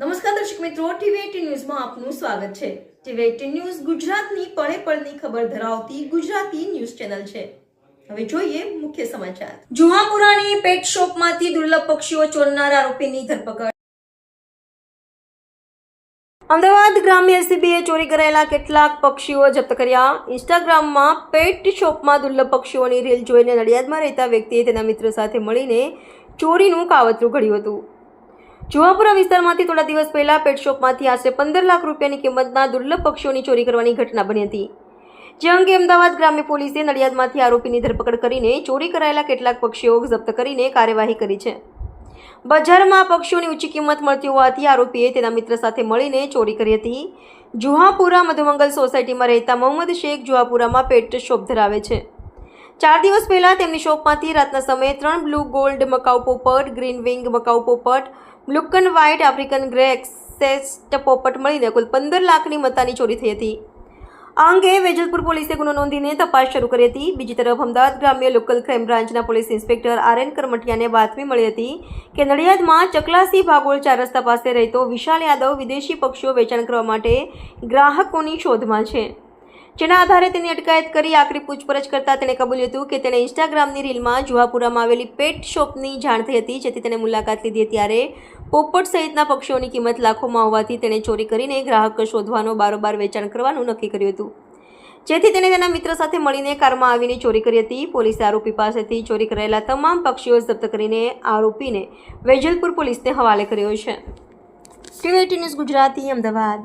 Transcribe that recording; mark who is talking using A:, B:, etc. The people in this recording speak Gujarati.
A: નમસ્કાર દર્શક મિત્રો ટીવી એટીન ન્યૂઝમાં આપનું સ્વાગત છે. ટીવી એટીન ન્યૂઝ ગુજરાતની પળે પળની ખબર ધરાવતી ગુજરાતી ન્યૂઝ ચેનલ છે. હવે જોઈએ મુખ્ય સમાચાર. જુહાપુરાની પેટ શોપમાંથી દુર્લભ પક્ષીઓ ચોરનાર આરોપીની ધરપકડ. અમદાવાદ ગ્રામ્ય એસીબીએ ચોરી કરાયેલા કેટલાક પક્ષીઓ જપ્ત કર્યા. ઇન્સ્ટાગ્રામમાં પેટ શોપમાં દુર્લભ પક્ષીઓની રીલ જોઈને નડિયાદમાં રહેતા વ્યક્તિએ તેના મિત્ર સાથે મળીને ચોરીનું કાવતરું ઘડ્યું હતું. જુહાપુરા વિસ્તારમાંથી થોડા દિવસ પહેલા પેટ શોપમાંથી આશરે પંદર લાખ રૂપિયાની કિંમતના દુર્લભ પક્ષીઓની ચોરી કરવાની ઘટના બની હતી. જે અંગે અમદાવાદ ગ્રામ્ય પોલીસે નડિયાદમાંથી આરોપીની ધરપકડ કરીને ચોરી કરાયેલા કેટલાક પક્ષીઓ જપ્ત કરીને કાર્યવાહી કરી છે. બજારમાં પક્ષીઓની ઊંચી કિંમત મળતી હોવાથી આરોપીએ તેના મિત્ર સાથે મળીને ચોરી કરી હતી. જુહાપુરા મધુમંગલ સોસાયટીમાં રહેતા મોહમ્મદ શેખ જુહાપુરામાં પેટ શોપ ધરાવે છે. ચાર દિવસ પહેલા તેમની શોપમાંથી રાતના સમયે ત્રણ બ્લુ ગોલ્ડ મકાઉ પોપટ, ગ્રીન વિંગ મકાઉ પોપટ બ્લુકન વ્હાઇટ આફ્રિકન ગ્રે એક્સેસ્ટ પોપટ મળીને કુલ પંદર લાખની મત્તાની ચોરી થઈ હતી. આ અંગે વેજલપુર પોલીસે ગુનો નોંધીને તપાસ શરૂ કરી હતી. બીજી તરફ અમદાવાદ ગ્રામ્ય લોકલ ક્રાઇમ બ્રાન્ચના પોલીસ ઇન્સ્પેક્ટર આર એન કરમટિયાને બાતમી મળી હતી કે નડિયાદમાં ચકલાસી ભાગોળ ચાર રસ્તા પાસે રહેતો વિશાલ યાદવ વિદેશી પક્ષીઓ વેચાણ કરવા માટે ગ્રાહકોની શોધમાં છે. જેના આધારે તેની અટકાયત કરી આકરી પૂછપરછ કરતા તેણે કબૂલ્યું હતું કે તેણે ઇન્સ્ટાગ્રામની રીલમાં જુહાપુરામાં આવેલી પેટ શોપની જાણ થઈ હતી, જેથી તેણે મુલાકાત લીધી ત્યારે પોપટ સહિતના પક્ષીઓની કિંમત લાખોમાં હોવાથી તેણે ચોરી કરીને ગ્રાહક શોધવાનો બારોબાર વેચાણ કરવાનું નક્કી કર્યું હતું. જેથી તેણે તેના મિત્ર સાથે મળીને કારમાં આવીને ચોરી કરી હતી. પોલીસે આરોપી પાસેથી ચોરી કરાયેલા તમામ પક્ષીઓ જપ્ત કરીને આરોપીને વેજલપુર પોલીસને હવાલે કર્યો છે. TV news Gujarati, Ahmedabad.